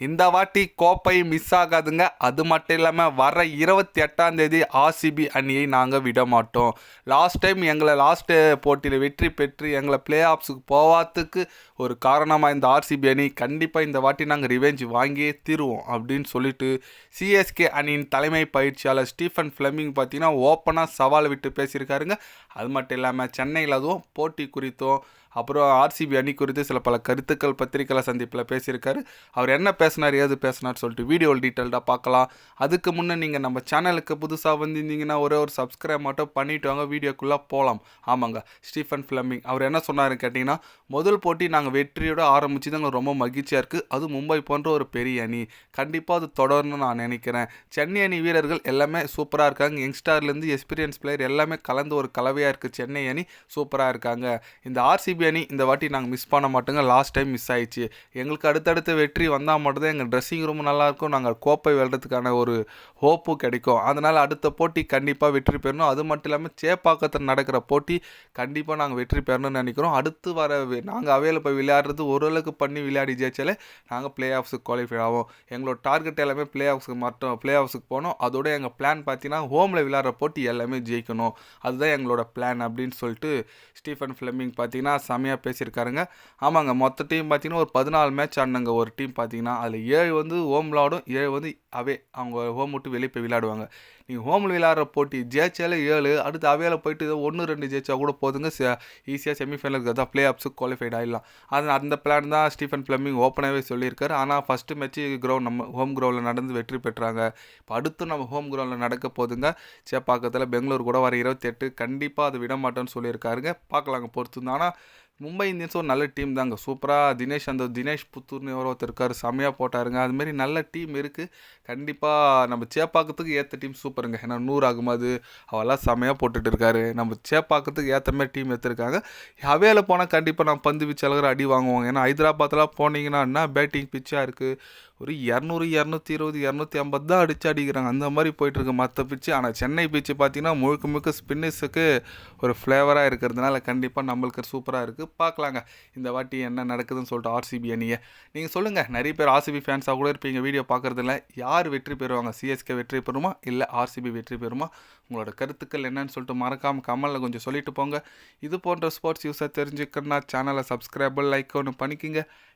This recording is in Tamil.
இந்த வாட்டி கோப்பை மிஸ் ஆகாதுங்க. அது மட்டும் இல்லாமல் வர இருபத்தி எட்டாம் தேதி ஆர்சிபி அணியை நாங்கள் விட மாட்டோம். லாஸ்ட் டைம் எங்களை லாஸ்ட்டு போட்டியில் வெற்றி பெற்று எங்களை பிளே ஆஃப்ஸுக்கு போவாததுக்கு ஒரு காரணமாக இந்த ஆர்சிபி அணி கண்டிப்பாக இந்த வாட்டி நாங்கள் ரிவெஞ்ச் வாங்கியே தீருவோம் அப்படின்னு சொல்லிட்டு சிஎஸ்கே அணியின் தலைமை பயிற்சியாளர் ஸ்டீஃபன் ஃப்ளெமிங் பார்த்தீங்கன்னா ஓப்பனாக சவால் விட்டு பேசியிருக்காருங்க. அது மட்டும் இல்லாமல் சென்னையில் அதுவும் போட்டி குறித்தும் அப்புறம் ஆர்சிபி அணி குறித்து சில பல கருத்துக்கள் பத்திரிகைல சந்திப்பில் பேசியிருக்காரு. அவர் என்ன பேசினார் ஏது பேசினார் சொல்லிட்டு வீடியோவில் டீட்டெயில்டாக பார்க்கலாம். அதுக்கு முன்னே நீங்கள் நம்ம சேனலுக்கு புதுசாக வந்திருந்தீங்கன்னா ஒரே ஒரு சப்ஸ்கிரைப் மட்டும் பண்ணிவிட்டு வாங்க வீடியோக்குள்ளே போகலாம் ஆமாங்க ஸ்டீஃபன் ஃபிளமிங். அவர் என்ன சொன்னார் கேட்டிங்கன்னா முதல் போட்டி நாங்கள் வெற்றியோட ஆரம்பித்து தாங்க ரொம்ப மகிழ்ச்சியாக இருக்குது அது மும்பை போன்ற ஒரு பெரிய அணி. கண்டிப்பாக அது தொடரணும்னு நான் நினைக்கிறேன். சென்னை அணி வீரர்கள் எல்லாமே சூப்பராக இருக்காங்க. யங்ஸ்டார்லேருந்து எக்ஸ்பீரியன்ஸ் பிளேயர் எல்லாமே கலந்து ஒரு கலவையாக இருக்குது சென்னை அணி சூப்பராக இருக்காங்க. இந்த ஆர்சிபி அணி இந்த வாட்டி நாங்கள் மிஸ் பண்ண மாட்டோங்க. லாஸ்ட் டைம் மிஸ் ஆயிடுச்சு. எங்களுக்கு அடுத்தடுத்து வெற்றி வந்தால் மட்டும்தான் எங்கள் ட்ரெஸ்ஸிங் ரூம் நல்லாயிருக்கும். நாங்கள் கோப்பை வெல்றதுக்கான ஒரு ஹோப்பு கிடைக்கும். அதனால் அடுத்த போட்டி கண்டிப்பாக வெற்றி பெறணும். அது மட்டும் இல்லாமல் சேப்பாக்கத்தில் நடக்கிற போட்டி கண்டிப்பாக நாங்கள் வெற்றி பெறணும்னு நினைக்கிறோம். அடுத்து வர நாங்கள் அவையில் போய் விளையாடுறது ஓரளவுக்கு பண்ணி விளையாடி ஜெயிச்சாலே நாங்கள் பிளே ஆஃப்ஸுக்கு குவாலிஃபை ஆகும் எங்களோட டார்கெட் எல்லாமே பிளே ஆஃப்ஸுக்கு மட்டும் பிளே ஆஃப்ஸுக்கு போனோம். அதோட எங்கள் பிளான் பார்த்தீங்கன்னா ஹோமில் விளையாடுற போட்டி எல்லாமே ஜெயிக்கணும். அதுதான் எங்களோட பிளான் அப்படின்னு சொல்லிட்டு ஸ்டீஃபன் ஃப்ளெமிங் பார்த்தீங்கன்னா செம்மையாக பேசியிருக்காருங்க. ஆமாங்க மொத்த டீம் பார்த்தீங்கன்னா ஒரு பதினாலு மேட்ச் ஆடினாங்க. ஒரு டீம் பார்த்தீங்கன்னா அதில் ஏழு வந்து ஹோம் விளாடும் ஏழு வந்து அவே அவங்க ஹோம் விட்டு வெளியே போய் விளையாடுவாங்க. நீங்கள் ஹோமில் விளையாடுற போட்டி ஜெயிச்சாலே ஏழு அடுத்து அவையில் போயிட்டு ஒன்று ரெண்டு ஜெயிச்சா கூட போதுங்க. ஈஸியாக செமிஃபைனலுக்கு அதான் ப்ளே ஆஃப்ஸுக்கு குவாலிஃபைட் ஆகிடலாம் அது அந்த பிளான் தான் ஸ்டீஃபன் ஃப்ளமிங் ஓப்பனாகவே சொல்லியிருக்காரு. ஆனால் ஃபஸ்ட்டு மேட்ச்சு கிரவுண்ட் நம்ம ஹோம் கிரவுண்டில் நடந்து வெற்றி பெற்றாங்க. இப்போ அடுத்து நம்ம ஹோம் கிரவுண்டில் நடக்க போதுங்க. சேப்பாக்கத்தில் பெங்களூர் கூட வர இருபத்தெட்டு கண்டிப்பாக அதை விட மாட்டோம்னு சொல்லியிருக்காருங்க. பார்க்கலாங்க பொறுத்து ஆனால் மும்பை இந்தியன்ஸ் ஒரு நல்ல டீம் தாங்க. சூப்பராக தினேஷ் அந்த தினேஷ் புத்தூர்னு எவ்வளோ ஒருத்தர் இருக்கார் செம்மையாக போட்டாருங்க. அதுமாரி நல்ல டீம் இருக்குது கண்டிப்பாக நம்ம சேப்பாக்கத்துக்கு ஏற்ற டீம் சூப்பருங்க ஏன்னா நூறு ஆகும்போது அவெல்லாம் செம்மையாக போட்டுட்டு இருக்காரு. நம்ம சேப்பாக்கத்துக்கு ஏற்ற மாதிரி டீம் எடுத்திருக்காங்க. அவையில் போனால் கண்டிப்பாக நான் பந்து வீச்சாளர் அடி வாங்குவாங்க. ஏன்னா ஹைதராபாத்லாம் போனீங்கன்னா என்ன பேட்டிங் பிச்சாக இருக்குது ஒரு இரநூறு இரநூத்தி இருபது இரநூத்தி ஐம்பது தான் அடிச்சு அடிக்கிறாங்க. அந்த மாதிரி போயிட்டுருக்கு மற்ற பிச்சு ஆனால் சென்னை பிச்சு பார்த்தீங்கன்னா முழுக்க முழுக்க ஸ்பின்னிஸுக்கு ஒரு ஃப்ளேவராக இருக்கிறதுனால கண்டிப்பாக நம்மளுக்கு சூப்பராக இருக்குது பார்க்கலாங்க இந்த வாட்டி என்ன நடக்குதுன்னு சொல்லிட்டு ஆர்சிபி அணியை. நீங்கள் சொல்லுங்கள் நிறைய பேர் ஆர்சிபி ஃபேன்ஸாக கூட இருப்பீங்க. வீடியோ பார்க்குறதில்ல யார் வெற்றி பெறுவாங்க? சிஎஸ்கே வெற்றி பெறுமா? இல்லை ஆர்சிபி வெற்றி பெறுமா? உங்களோட கருத்துக்கள் என்னன்னு சொல்லிட்டு மறக்காமல் கமலில் கொஞ்சம் சொல்லிட்டு போங்க. இது போன்ற ஸ்போர்ட்ஸ் யூஸாக தெரிஞ்சுக்கணுன்னா சேனலை சப்ஸ்கிரைபர் லைக் ஒன்று பண்ணிக்கிங்க